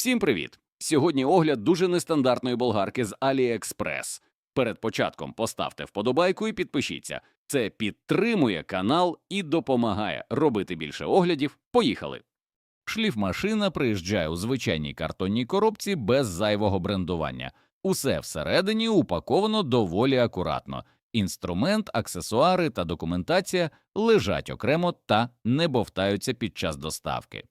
Всім привіт! Сьогодні огляд дуже нестандартної болгарки з AliExpress. Перед початком поставте вподобайку і підпишіться. Це підтримує канал і допомагає робити більше оглядів. Поїхали! Шліфмашина приїжджає у звичайній картонній коробці без зайвого брендування. Усе всередині упаковано доволі акуратно. Інструмент, аксесуари та документація лежать окремо та не бовтаються під час доставки.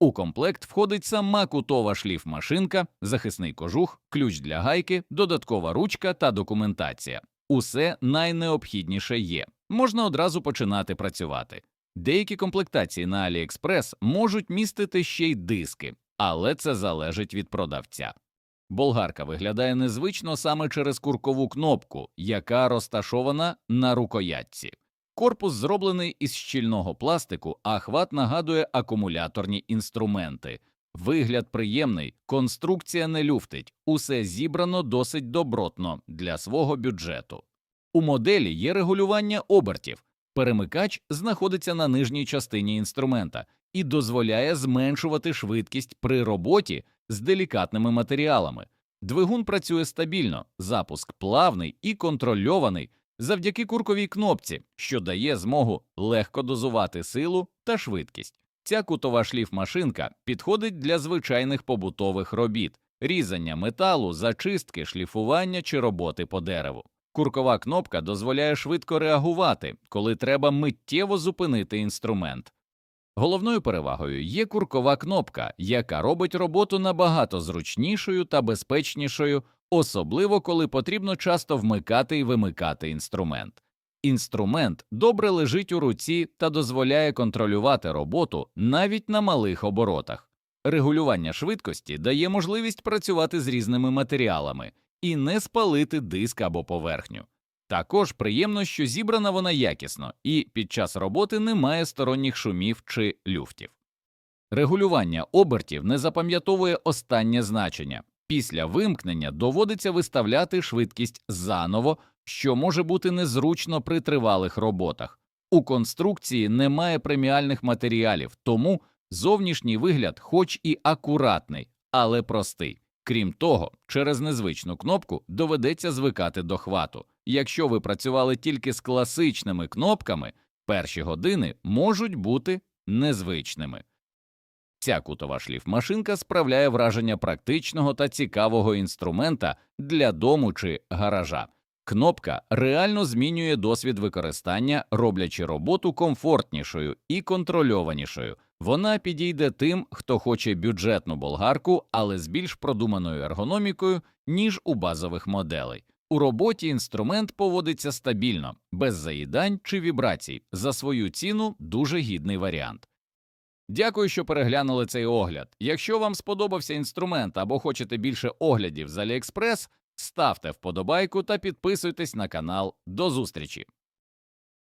У комплект входить сама кутова шліфмашинка, захисний кожух, ключ для гайки, додаткова ручка та документація. Усе найнеобхідніше є. Можна одразу починати працювати. Деякі комплектації на AliExpress можуть містити ще й диски, але це залежить від продавця. Болгарка виглядає незвично саме через куркову кнопку, яка розташована на рукоятці. Корпус зроблений із щільного пластику, а хват нагадує акумуляторні інструменти. Вигляд приємний, конструкція не люфтить, усе зібрано досить добротно для свого бюджету. У моделі є регулювання обертів. Перемикач знаходиться на нижній частині інструмента і дозволяє зменшувати швидкість при роботі з делікатними матеріалами. Двигун працює стабільно, запуск плавний і контрольований завдяки курковій кнопці, що дає змогу легко дозувати силу та швидкість. Ця кутова шліфмашинка підходить для звичайних побутових робіт, різання металу, зачистки, шліфування чи роботи по дереву. Куркова кнопка дозволяє швидко реагувати, коли треба миттєво зупинити інструмент. Головною перевагою є куркова кнопка, яка робить роботу набагато зручнішою та безпечнішою, особливо коли потрібно часто вмикати і вимикати інструмент. Інструмент добре лежить у руці та дозволяє контролювати роботу навіть на малих оборотах. Регулювання швидкості дає можливість працювати з різними матеріалами і не спалити диск або поверхню. Також приємно, що зібрана вона якісно, і під час роботи немає сторонніх шумів чи люфтів. Регулювання обертів не запам'ятовує останнє значення. Після вимкнення доводиться виставляти швидкість заново, що може бути незручно при тривалих роботах. У конструкції немає преміальних матеріалів, тому зовнішній вигляд, хоч і акуратний, але простий. Крім того, через незвичну кнопку доведеться звикати до хвату. Якщо ви працювали тільки з класичними кнопками, перші години можуть бути незвичними. Ця кутова шліфмашинка справляє враження практичного та цікавого інструмента для дому чи гаража. Кнопка реально змінює досвід використання, роблячи роботу комфортнішою і контрольованішою. Вона підійде тим, хто хоче бюджетну болгарку, але з більш продуманою ергономікою, ніж у базових моделей. У роботі інструмент поводиться стабільно, без заїдань чи вібрацій. За свою ціну дуже гідний варіант. Дякую, що переглянули цей огляд. Якщо вам сподобався інструмент або хочете більше оглядів з AliExpress, ставте вподобайку та підписуйтесь на канал. До зустрічі!